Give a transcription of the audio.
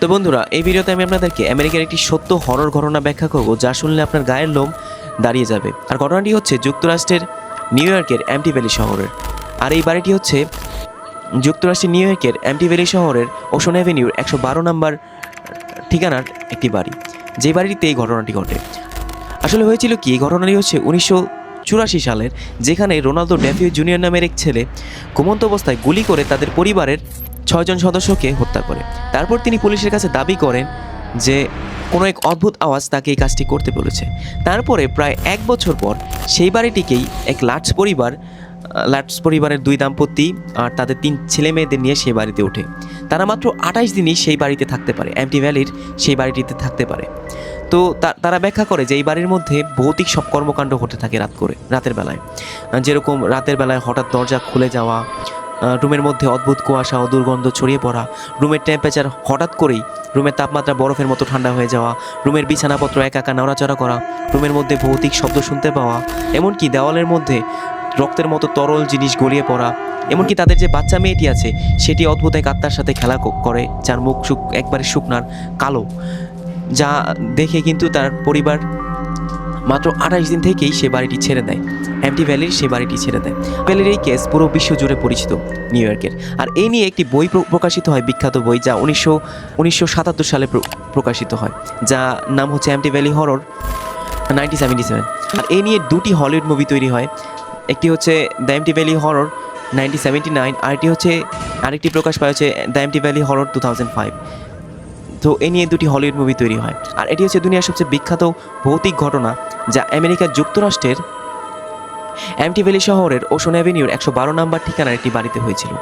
তো বন্ধুরা, এই ভিডিওতে আমি আপনাদেরকে আমেরিকার একটি সত্য হরর ঘটনা ব্যাখ্যা করব, যা শুনলে আপনার গায়ের লোম দাঁড়িয়ে যাবে। আর ঘটনাটি হচ্ছে যুক্তরাষ্ট্রের নিউ ইয়র্কের অ্যাম্পটি ভ্যালি শহরের। আর এই বাড়িটি হচ্ছে যুক্তরাষ্ট্রের নিউ ইয়র্কের অ্যাম্পটি ভ্যালি শহরের ওশন অ্যাভিনিউর একশো বারো নম্বর ঠিকানার একটি বাড়ি। যে বাড়িটিতে এই ঘটনাটি ঘটে। আসলে হয়েছিল কি, এই ঘটনাটি হচ্ছে উনিশশো চুরাশি সালের, যেখানে রোনালদো ড্যাফিও জুনিয়র নামের এক ছেলে ঘুমন্ত অবস্থায় গুলি করে তাদের পরিবারের ছয়জন সদস্যকে হত্যা করে। তারপর তিনি পুলিশের কাছে দাবি করেন যে কোনো এক অদ্ভুত আওয়াজ তাকে এই কাজটি করতে বলেছে। তারপরে প্রায় এক বছর পর সেই বাড়িটিকেই এক লাটস পরিবার, লাটস পরিবারের দুই দাম্পত্য আর তাদের তিন ছেলে মেয়েদের নিয়ে সেই বাড়িতে ওঠে। তারা মাত্র আঠাশ দিনই সেই বাড়িতে থাকতে পারে, এমটি ভ্যালির সেই বাড়িটিতে থাকতে পারে। তো, তারা ব্যাখ্যা করে যে এই বাড়ির মধ্যে ভৌতিক সব কর্মকাণ্ড ঘটে থাকে রাত করে, রাতের বেলায়। যেরকম রাতের বেলায় হঠাৎ দরজা খুলে যাওয়া রুমের মধ্যে অদ্ভুত কুয়াশা ও দুর্গন্ধ ছড়িয়ে পড়া। রুমের টেম্পারেচার হঠাৎ করেই রুমের তাপমাত্রা বরফের মতো ঠান্ডা হয়ে যাওয়া, রুমের বিছানাপত্র একা একা নড়াচড়া করা, রুমের মধ্যে ভৌতিক শব্দ শুনতে পাওয়া, এমনকি দেওয়ালের মধ্যে রক্তের মতো তরল জিনিস গড়িয়ে পড়া, এমনকি তাদের যে বাচ্চা মেয়েটি আছে, সেটি অদ্ভুত এক আত্মার সাথে খেলা করে, যার মুখ শুক একবারে শুকনার, কালো, যা দেখে কিন্তু তার পরিবার মাত্র আঠাশ দিন থেকেই সে বাড়িটি ছেড়ে দেয়। এমটি ভ্যালির সে বাড়িটি ছেড়ে দেয়। ভ্যালির এই কেস পুরো বিশ্ব জুড়ে পরিচিত নিউ ইয়র্কের আর এই নিয়ে একটি বই প্র- প্রকাশিত হয়, বিখ্যাত বই, যা উনিশশো উনিশশো সাতাত্তর সালে প্র- প্রকাশিত হয় যা নাম হচ্ছে Amityville horror nineteen seventy seven আর এই নিয়ে দুটি হলিউড মুভি তৈরি হয়, একটি হচ্ছে the Amityville horror nineteen seventy nine আরেকটি হচ্ছে, আরেকটি প্রকাশ পায় হচ্ছে the Amityville horror two thousand five তো এ নিয়ে দুটি হলিউড মুভি তৈরি হয়। আর এটি হচ্ছে দুনিয়ার সবচেয়ে বিখ্যাত ভৌতিক ঘটনা, যা আমেরিকা যুক্তরাষ্ট্রের অ্যামটি ভ্যালি শহরের ওশন অ্যাভিনিউর একশো বারো নম্বর ঠিকানার একটি বাড়িতে হয়েছিল।